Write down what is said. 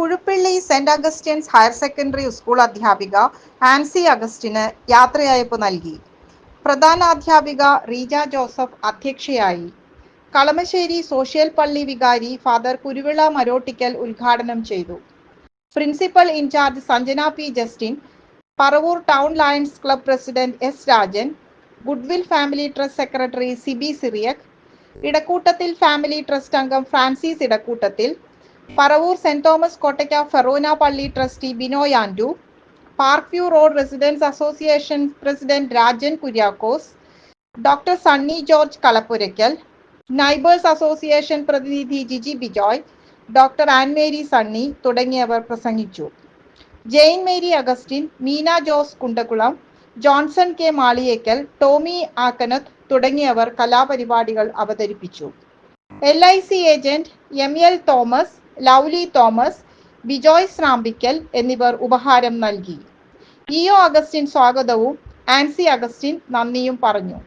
Kuzhuppilly saint Augustine's higher secondary school അധ്യാപിക ആൻസി അഗസ്റ്റിന് യാത്രയയപ്പ് നൽകി. പ്രധാന അധ്യാപിക റീജ ജോസഫ് അധ്യക്ഷയായി. കളമശ്ശേരി സോഷ്യൽ പള്ളി വികാരി ഫാദർ കുരുവിള മരോട്ടിക്കൽ ഉദ്ഘാടനം ചെയ്തു. Principal in charge Sanjana P Justin Paravur town lions club president S Rajan goodwill family trust secretary Sibi Cyriac Edakkoottathil family trust അംഗം Francis Edakkoottathil Paravur saint Thomas Kottakka forane പള്ളി trustee Binoy Andu park view road residents association president Rajan Kuriakose doctor Sunny George Kalappurakkal neighbours association പ്രതിനിധി Jiji Bijoy doctor Annmary Sunny തുടങ്ങിയവർ പ്രസംഗിച്ചു. Jain Mary Augustine Meena Jose Kundakulam Johnson K Maliyekkal Tommy Akkanath തുടങ്ങിയവർ കലാപരിപാടികൾ അവതരിപ്പിച്ചു. L I C agent M L Thomas Lovely Thomas Bijoy Shrampickal എന്നിവർ ഉപഹാരം നൽകി. E O Augustine സ്വാഗതവും ആൻസി അഗസ്റ്റിൻ നന്ദിയും പറഞ്ഞു.